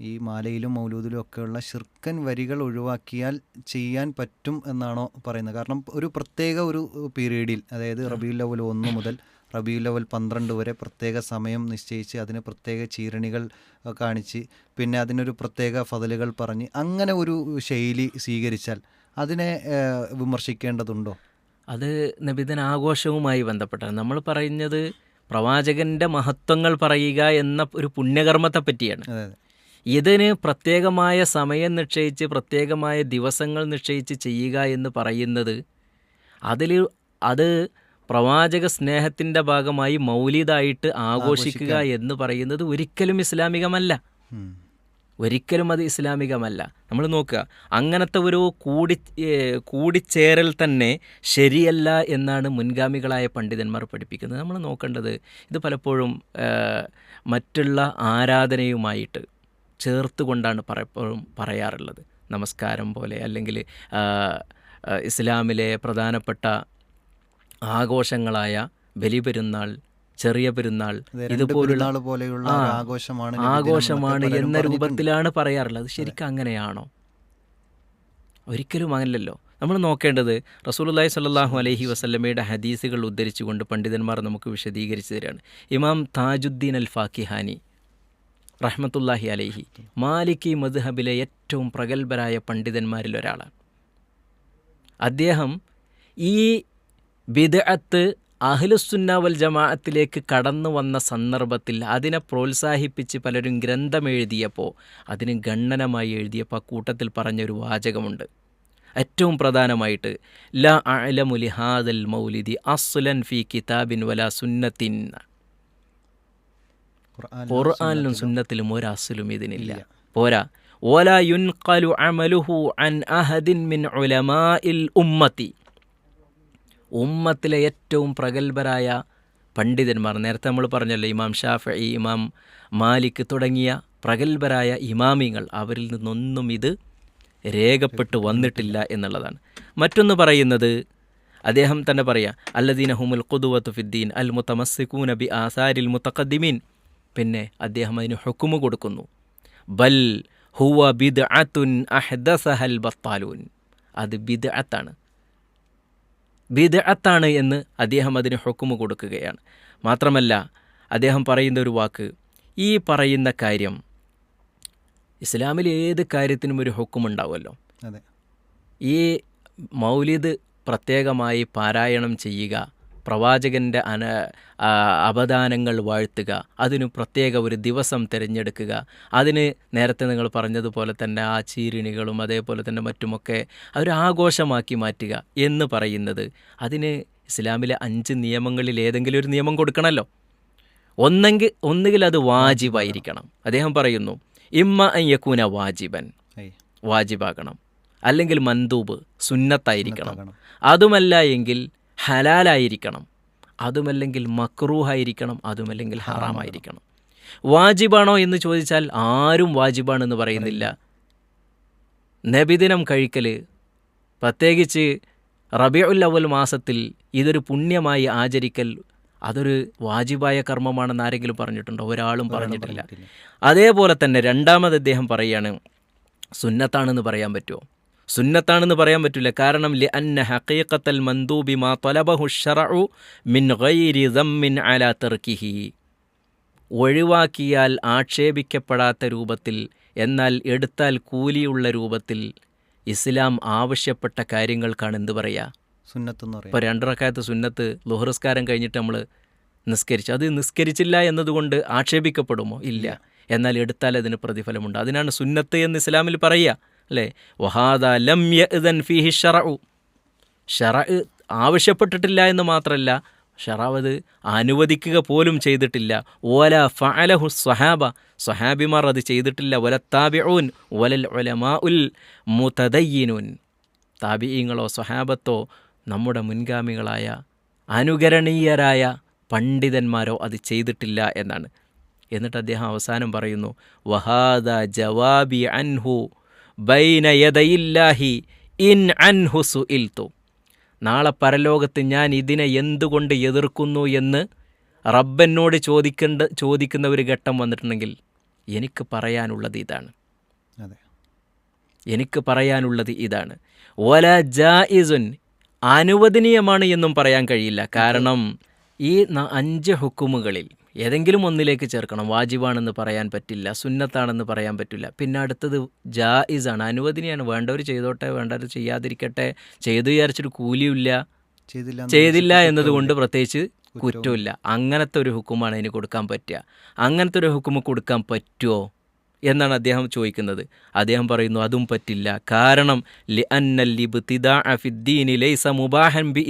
ഈ മാലയിലും മൗലൂദിലും ഒക്കെയുള്ള ഷിർക്കൻ വരികൾ ഒഴിവാക്കിയാൽ ചെയ്യാൻ പറ്റും എന്നാണോ പറയുന്നത്? കാരണം ഒരു പ്രത്യേക ഒരു പീരീഡിൽ അതായത് റബിയു അവൽ ഒന്ന് മുതൽ റബിയു അവൽ പന്ത്രണ്ട് വരെ പ്രത്യേക സമയം നിശ്ചയിച്ച് അതിന് പ്രത്യേക ചീരണികൾ കാണിച്ച് പിന്നെ അതിനൊരു പ്രത്യേക ഫതലുകൾ പറഞ്ഞ് അങ്ങനെ ഒരു ശൈലി സ്വീകരിച്ചാൽ അതിനെ വിമർശിക്കേണ്ടതുണ്ടോ? അത് നബിദിന ആഘോഷവുമായി ബന്ധപ്പെട്ടാണ്. നമ്മൾ പറയുന്നത് പ്രവാചകന്റെ മഹത്വങ്ങൾ പറയുക എന്ന ഒരു പുണ്യകർമ്മത്തെ പറ്റിയാണ്. ഇതിന് പ്രത്യേകമായ സമയം നിശ്ചയിച്ച് പ്രത്യേകമായ ദിവസങ്ങൾ നിശ്ചയിച്ച് ചെയ്യുക എന്ന് പറയുന്നത് അതിൽ അത് പ്രവാചക സ്നേഹത്തിന്റെ ഭാഗമായി മൗലിതായിട്ട് ആഘോഷിക്കുക എന്ന് പറയുന്നത് ഒരിക്കലും ഇസ്ലാമികമല്ല. ഒരിക്കലും അത് ഇസ്ലാമികമല്ല. നമ്മൾ നോക്കുക അങ്ങനത്തെ ഒരു കൂടി കൂടിച്ചേരൽ തന്നെ ശരിയല്ല എന്നാണ് മുൻഗാമികളായ പണ്ഡിതന്മാർ പഠിപ്പിക്കുന്നത്. നമ്മൾ നോക്കേണ്ടത് ഇത് പലപ്പോഴും മറ്റുള്ള ആരാധനയുമായിട്ട് ചേർത്തുകൊണ്ടാണ് പലപ്പോഴും പറയാറുള്ളത്. നമസ്കാരം പോലെ അല്ലെങ്കിൽ ഇസ്ലാമിലെ പ്രധാനപ്പെട്ട ആഘോഷങ്ങളായ ബലിപെരുന്നാൾ ചെറിയ പെരുന്നാൾ ഇതുപോലുള്ള പോലെയുള്ള ആഘോഷമാണ് ആഘോഷമാണ് എന്ന രൂപത്തിലാണ് പറയാറുള്ളത്. ശരിക്കും അങ്ങനെയാണോ? ഒരിക്കലും അങ്ങനല്ലോ നമ്മൾ നോക്കേണ്ടത് റസൂലുള്ളാഹി സ്വല്ലല്ലാഹു അലഹി വസല്ലമയുടെ ഹദീസുകൾ ഉദ്ധരിച്ചുകൊണ്ട് പണ്ഡിതന്മാർ നമുക്ക് വിശദീകരിച്ചു തരികയാണ് ഇമാം താജുദ്ദീൻ അൽ ഫാക്കിഹാനി റഹ്മത്തുല്ലാഹി അലൈഹി. മാലിക്കി മദ്ഹബിലെ ഏറ്റവും പ്രഗത്ഭരായ പണ്ഡിതന്മാരിൽ ഒരാളാണ്. അദ്ദേഹം ഈ ബിദ്അത്ത് അഹ്ലുസുന്ന വൽ ജമാഅത്തിലേക്ക് കടന്നു വന്ന സന്ദർഭത്തിൽ അതിനെ പ്രോത്സാഹിപ്പിച്ച് പലരും ഗ്രന്ഥം എഴുതിയപ്പോൾ അതിന് ഗണ്ണനമായി എഴുതിയപ്പോൾ കൂട്ടത്തിൽ പറഞ്ഞൊരു വാചകമുണ്ട്. ഏറ്റവും പ്രധാനമായിട്ട് ല അലമുലി ഹാദൽ മൗലിദി അസുലൻ ഫി കിതാബിൻ വല സുന്നത്തിൻ ഖുർആനിലും സുന്നത്തിലും. ഒരസ്ലും ഇതിനില്ല. പോരാ. ഓല യുൻഖലു അമലുഹു അൻ അഹദിൻ മിൻ ഉലമാഇൽ ഉമ്മത്തി. ഉമ്മത്തിലെ ഏറ്റവും പ്രഗത്ഭരായ പണ്ഡിതന്മാർ നേരത്തെ നമ്മൾ പറഞ്ഞല്ലോ ഇമാം ഷാഫി ഇമാം മാലിക് തുടങ്ങിയ പ്രഗത്ഭരായ ഇമാമിങ്ങൾ അവരിൽ നിന്നൊന്നും ഇത് രേഖപ്പെട്ട് വന്നിട്ടില്ല എന്നുള്ളതാണ്. മറ്റൊന്ന് പറയുന്നത് അദ്ദേഹം തന്നെ പറയാം അല്ലദീന ഹുമുൽ ഖുദുവത്തു ഫിദ്ദീൻ അൽ മുത്തമസ്സിക്കൂന ബി ആസാരിൽ മുത്തഖദ്ദിമീൻ പിന്നെ അദ്ദേഹം അതിന് ഹുക്കുമ് കൊടുക്കുന്നു. ബൽ ഹുവ ബിദ് അത്തുൻ അഹ്ദസഹൽ ബത്താലൂൻ. അത് ബിദ് അത്താണ് ബിദ് അത്താണ് എന്ന് അദ്ദേഹം അതിന് ഹുക്കുമ് കൊടുക്കുകയാണ്. മാത്രമല്ല അദ്ദേഹം പറയുന്ന ഒരു വാക്ക് ഈ പറയുന്ന കാര്യം ഇസ്ലാമിൽ ഏത് കാര്യത്തിനും ഒരു ഹുക്കുമുണ്ടാവുമല്ലോ അതെ. ഈ മൗലിദ് പ്രത്യേകമായി പാരായണം ചെയ്യുക പ്രവാചകന്റെ അന അവദാനങ്ങൾ വാഴ്ത്തുക. അതിനു പ്രത്യേക ഒരു ദിവസം തിരഞ്ഞെടുക്കുക. അതിന് നേരത്തെ നിങ്ങൾ പറഞ്ഞതുപോലെ തന്നെ ആ ചീരിണികളും അതേപോലെ തന്നെ മറ്റുമൊക്കെ ഒരു ആഘോഷമാക്കി മാറ്റുക എന്ന് പറയുന്നത്. അതിന് ഇസ്ലാമിലെ അഞ്ച് നിയമങ്ങളിൽ ഏതെങ്കിലും ഒരു നിയമം കൊടുക്കണമല്ലോ ഒന്നെങ്കിൽ ഒന്നുകിൽ അത് വാജിബായിരിക്കണം. അദ്ദേഹം പറയുന്നു ഇമ്മ അയ്യക്കൂന വാജിബൻ. വാജിബാകണം. അല്ലെങ്കിൽ മന്ദൂബ് സുന്നത്തായിരിക്കണം. അതുമല്ല എങ്കിൽ ഹലാലായിരിക്കണം. അതുമല്ലെങ്കിൽ മക്രൂഹായിരിക്കണം അതുമല്ലെങ്കിൽ ഹറാമായിരിക്കണം. വാജിബാണോ എന്ന് ചോദിച്ചാൽ ആരും വാജിബാണെന്ന് പറയുന്നില്ല. നബിദിനം കഴിക്കൽ പ്രത്യേകിച്ച് റബിയുൽ അവൽ മാസത്തിൽ ഇതൊരു പുണ്യമായി ആചരിക്കൽ അതൊരു വാജിബായ കർമ്മമാണെന്ന് ആരെങ്കിലും പറഞ്ഞിട്ടുണ്ടോ? ഒരാളും പറഞ്ഞിട്ടില്ല. അതേപോലെ തന്നെ രണ്ടാമത് അദ്ദേഹം പറയുകയാണ് സുന്നത്താണെന്ന് പറയാൻ പറ്റുമോ? സുന്നത്താണെന്ന് പറയാൻ പറ്റില്ല. കാരണം ലി അന്ന ഹക്കീക്കത്തൽ മന്ദൂബി മാ തൊലബഹു ഷറു മിൻ ഗൈരി ദമ്മിൻ അലാ തെർക്കിഹി. ഒഴിവാക്കിയാൽ ആക്ഷേപിക്കപ്പെടാത്ത രൂപത്തിൽ എന്നാൽ എടുത്താൽ കൂലിയുള്ള രൂപത്തിൽ ഇസ്ലാം ആവശ്യപ്പെട്ട കാര്യങ്ങൾക്കാണ് എന്ത് പറയുക സുന്നത്ത് പറയാം. ഇപ്പോൾ രണ്ടറക്കാലത്ത് സുന്നത്ത് ലുഹുറസ്കാരം കഴിഞ്ഞിട്ട് നമ്മൾ നിസ്കരിച്ചു. അത് നിസ്കരിച്ചില്ല എന്നതുകൊണ്ട് ആക്ഷേപിക്കപ്പെടുമോ? ഇല്ല. എന്നാൽ എടുത്താൽ അതിന് പ്രതിഫലമുണ്ട്. അതിനാണ് സുന്നത്ത് എന്ന് ഇസ്ലാമിൽ പറയുക അല്ലേ? വഹാദ ലം യഅ്ദൻ ഫീഹി ഷറഉ. ഷറ ആവശ്യപ്പെട്ടിട്ടില്ല എന്ന് മാത്രമല്ല ഷറാവത് അനുവദിക്കുക പോലും ചെയ്തിട്ടില്ല. ഓല ഫഅലഹു സ്വഹാബ. സ്വഹാബിമാർ അത് ചെയ്തിട്ടില്ല. വല താബിഊൻ വലൽ ഒലമാ ഉൽ മുതദയ്യിനുൻ. താബിയങ്ങളോ സ്വഹാബത്തോ നമ്മുടെ മുൻഗാമികളായ അനുകരണീയരായ പണ്ഡിതന്മാരോ അത് ചെയ്തിട്ടില്ല എന്നാണ്. എന്നിട്ട് അദ്ദേഹം അവസാനം പറയുന്നു വഹാദ ജവാബി അൻഹു. ബൈന യദയില്ലാഹി ഇൻ അൻഹു സുഇൽതു. നാളെ പരലോകത്ത് ഞാൻ ഇതിനെ എന്തുകൊണ്ട് എതിർക്കുന്നു എന്ന് റബ്ബനോട് ചോദിക്കേണ്ട ചോദിക്കുന്ന ഒരു ഘട്ടം വന്നിട്ടുണ്ടെങ്കിൽ എനിക്ക് പറയാനുള്ളത് ഇതാണ്. എനിക്ക് പറയാനുള്ളത് ഇതാണ്. ഓല ജായിസുൻ അനുവദനീയമാണ് എന്നും പറയാൻ കഴിയില്ല. കാരണം ഈ അഞ്ച് ഹുക്കുമുകളിൽ ഏതെങ്കിലും ഒന്നിലേക്ക് ചേർക്കണം. വാജിബാണെന്ന് പറയാൻ പറ്റില്ല സുന്നത്താണെന്ന് പറയാൻ പറ്റില്ല. പിന്നെ അടുത്തത് ജായിസാണ്. അനുവദനീയാണ്. വേണ്ടവർ ചെയ്തോട്ടെ വേണ്ടവർ ചെയ്യാതിരിക്കട്ടെ. ചെയ്തു വിചാരിച്ചൊരു കൂലിയില്ല ചെയ്തില്ല എന്നതുകൊണ്ട് പ്രത്യേകിച്ച് കുറ്റമില്ല അങ്ങനത്തെ ഒരു ഹുക്കുമാണ് അതിന് കൊടുക്കാൻ പറ്റുക. അങ്ങനത്തെ ഒരു ഹുക്കുമ് കൊടുക്കാൻ പറ്റുമോ എന്നാണ് അദ്ദേഹം ചോദിക്കുന്നത്. അദ്ദേഹം പറയുന്നു അതും പറ്റില്ല. കാരണം ലി അന്നൽ മുബാഹൻ ബി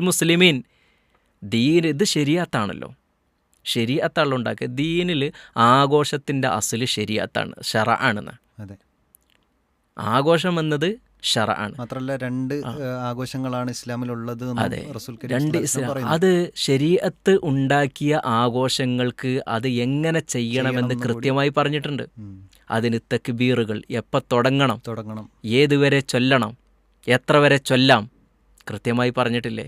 മുസ്ലിമീൻ. ദീൻ ഇത് ശരിയാത്താണല്ലോ. ശരിയാത്താണല്ലോ ഉണ്ടാക്കുക ദീനിൽ ആഘോഷത്തിന്റെ അസൽ ശരിയാത്താണ് ഷറ ആണെന്ന് അതെ. ആഘോഷം എന്നത് ഷറ ആണ് മാത്രല്ല രണ്ട് ആഘോഷങ്ങളാണ് ഇസ്ലാമിലുള്ളത് രണ്ട് ഇസ്ലാം. അത് ശരീഅത്ത് ഉണ്ടാക്കിയ ആഘോഷങ്ങൾക്ക് അത് എങ്ങനെ ചെയ്യണമെന്ന് കൃത്യമായി പറഞ്ഞിട്ടുണ്ട്. അതിന് തക്ബീറുകൾ എപ്പോൾ തുടങ്ങണം? തുടങ്ങണം. ഏതുവരെ ചൊല്ലണം? എത്ര വരെ ചൊല്ലാം? കൃത്യമായി പറഞ്ഞിട്ടില്ലേ?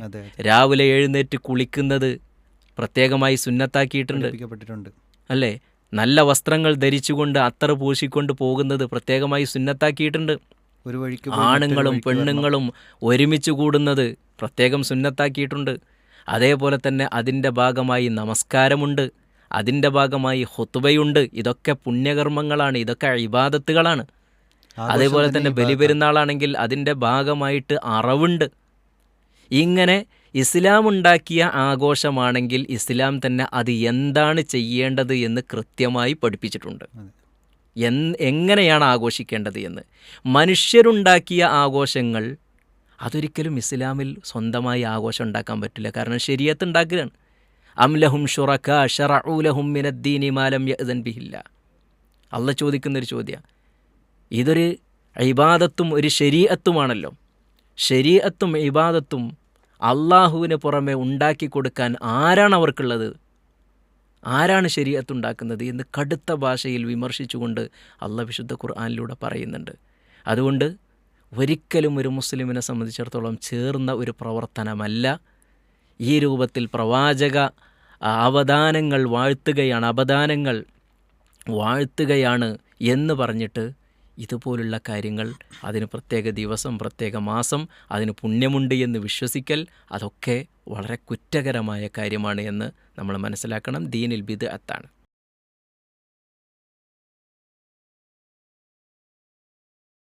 രാവിലെ എഴുന്നേറ്റ് കുളിക്കുന്നത് പ്രത്യേകമായി സുന്നത്താക്കിയിട്ടുണ്ട്. അല്ലേ? നല്ല വസ്ത്രങ്ങൾ ധരിച്ചുകൊണ്ട് അത്തർ പൂശിക്കൊണ്ട് പോകുന്നത് പ്രത്യേകമായി സുന്നത്താക്കിയിട്ടുണ്ട്. ഒരു വഴിക്ക് ആണുങ്ങളും പെണ്ണുങ്ങളും ഒരുമിച്ച് കൂടുന്നത് പ്രത്യേകം സുന്നത്താക്കിയിട്ടുണ്ട്. അതേപോലെ തന്നെ അതിന്റെ ഭാഗമായി നമസ്കാരമുണ്ട്. അതിന്റെ ഭാഗമായി ഹൊത്തുബയുണ്ട് ഇതൊക്കെ പുണ്യകർമ്മങ്ങളാണ്. ഇതൊക്കെ ഇബാദത്തുകളാണ്. അതേപോലെ തന്നെ ബലിപെരുന്നാളാണെങ്കിൽ അതിന്റെ ഭാഗമായിട്ട് അറവുണ്ട്. ഇങ്ങനെ ഇസ്ലാം ഉണ്ടാക്കിയ ആഘോഷമാണെങ്കിൽ ഇസ്ലാം തന്നെ അത് എന്താണ് ചെയ്യേണ്ടത് എന്ന് കൃത്യമായി പഠിപ്പിച്ചിട്ടുണ്ട്. എങ്ങനെയാണ് ആഘോഷിക്കേണ്ടത് എന്ന്. മനുഷ്യരുണ്ടാക്കിയ ആഘോഷങ്ങൾ അതൊരിക്കലും ഇസ്ലാമിൽ സ്വന്തമായി ആഘോഷം ഉണ്ടാക്കാൻ പറ്റില്ല. കാരണം ശരിയത്ത് ഉണ്ടാക്കുകയാണ് അംലഹും ഷുറക്ക ഷറൂലഹും മിനദ്ദീനി മാലം യഅ്ദൻ ബിഹില്ല. അള്ള ചോദിക്കുന്നൊരു ചോദ്യം. ഇതൊരു ഇബാദത്തും ഒരു ശരീഅത്തുമാണല്ലോ. ശരീഅത്തും ഇബാദത്തും അള്ളാഹുവിന് പുറമെ ഉണ്ടാക്കി കൊടുക്കാൻ ആരാണ് അവർക്കുള്ളത്? ആരാണ് ശരീരത്തുണ്ടാക്കുന്നത് എന്ന് കടുത്ത ഭാഷയിൽ വിമർശിച്ചുകൊണ്ട് അള്ള വിശുദ്ധ ഖുർആാനിലൂടെ പറയുന്നുണ്ട്. അതുകൊണ്ട് ഒരിക്കലും ഒരു മുസ്ലിമിനെ സംബന്ധിച്ചിടത്തോളം ചേർന്ന ഒരു പ്രവർത്തനമല്ല. ഈ രൂപത്തിൽ പ്രവാചക അവദാനങ്ങൾ വാഴ്ത്തുകയാണ് അപദാനങ്ങൾ വാഴ്ത്തുകയാണ് എന്ന് പറഞ്ഞിട്ട് ഇതുപോലുള്ള കാര്യങ്ങൾ അതിന് പ്രത്യേക ദിവസം പ്രത്യേക മാസം അതിന് പുണ്യമുണ്ട് എന്ന് വിശ്വസിക്കൽ അതൊക്കെ വളരെ കുറ്റകരമായ കാര്യമാണ് എന്ന് നമ്മൾ മനസ്സിലാക്കണം. ദീനിൽ ബിദ് അത്താണ്.